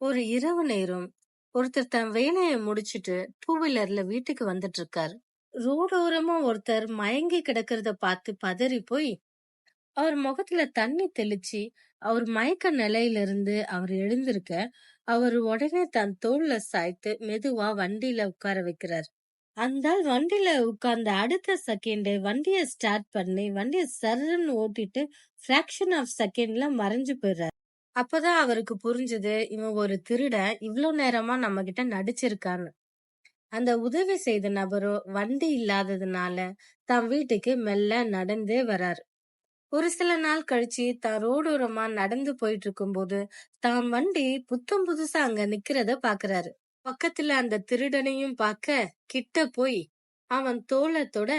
ஒரு இரவு நேரம் ஒருத்தர் தன் வேலையை முடிச்சிட்டு டூ வீலர்ல வீட்டுக்கு வந்துட்டு இருக்காரு ரோடோரமா ஒருத்தர் மயங்கி கிடக்கிறத பார்த்து பதறி போய் அவர் முகத்துல தண்ணி தெளிச்சு அவர் மயக்க நிலையில இருந்து அவர் எழுந்திருக்க அவர் உடனே தன் தோல்ல சாய்த்து மெதுவா வண்டியில உட்கார வைக்கிறார். அந்த ஆள் வண்டியில உட்கார்ந்த அடுத்த செகண்ட் வண்டியை ஸ்டார்ட் பண்ணி வண்டியை சர்ன்னு ஓட்டிட்டு ஃபிராக்ஷன் ஆஃப் செகண்ட்ல மறைஞ்சு போயிடுறாரு. அப்பதான் அவருக்கு புரிஞ்சது இவன் ஒரு திருடன் இவ்வளவு நேரமா நம்ம கிட்ட நடிச்சிருக்கான்னு. அந்த உதவி செய்த நபரோ வண்டி இல்லாததுனால தன் வீட்டுக்கு மெல்ல நடந்தே வராரு. ஒரு சில நாள் கழிச்சு தான் ரோடோரமா நடந்து போயிட்டு இருக்கும்போது தான் வண்டி புத்தம் புதுசா அங்க நிக்கிறத பாக்குறாரு. பக்கத்துல அந்த திருடனையும் பார்க்க கிட்ட போய் அவன் தோளத்தோட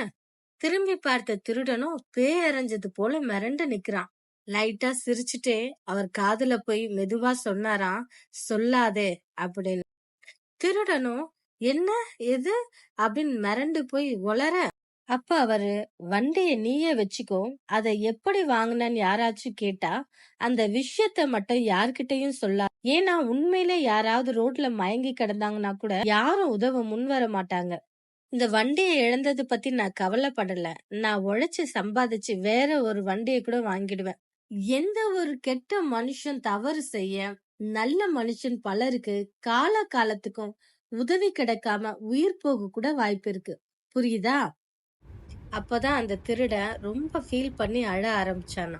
திரும்பி பார்த்த திருடனும் பேயறைஞ்சது போல மிரண்டு நிக்கிறான். லைட்டா சிரிச்சுட்டே அவர் காதுல போய் மெதுவா சொன்னாராம் சொல்லாதே அப்படின்னு. திருடனும் என்ன? எது? அப்படின்னு மிரண்டு போய் உளர அப்ப அவரு வண்டிய நீயே வச்சுக்கோ அதை எப்படி வாங்கினன்னு யாராச்சும் கேட்டா அந்த விஷயத்த மட்டும் யார்கிட்டயும் சொல்ல. ஏன்னா உண்மையிலே யாராவது ரோட்ல மயங்கி கிடந்தாங்கன்னா கூட யாரும் உதவ முன் வர மாட்டாங்க. இந்த வண்டியை இழந்தது பத்தி நான் கவலைப்படல. நான் உழைச்சு சம்பாதிச்சு வேற ஒரு வண்டியை கூட வாங்கிடுவேன். எந்த ஒரு கெட்ட மனுஷன் தவறு செய்ய நல்ல மனுஷன் பலருக்கு கால காலத்துக்கும் உதவி கிடைக்காம உயிர் போக கூட வாய்ப்பு இருக்கு. புரியுதா? அப்பதான் அந்த திருட ரொம்ப ஃபீல் பண்ணி அழ ஆரம்பிச்சானா.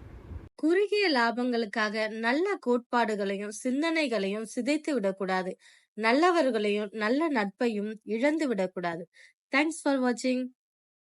குறுகிய லாபங்களுக்காக நல்ல கோட்பாடுகளையும் சிந்தனைகளையும் சிதைத்து விடக்கூடாது நல்லவர்களையும் நல்ல நட்பையும் இழந்து விடக்கூடாது தேங்க்ஸ் ஃபார் வாட்சிங்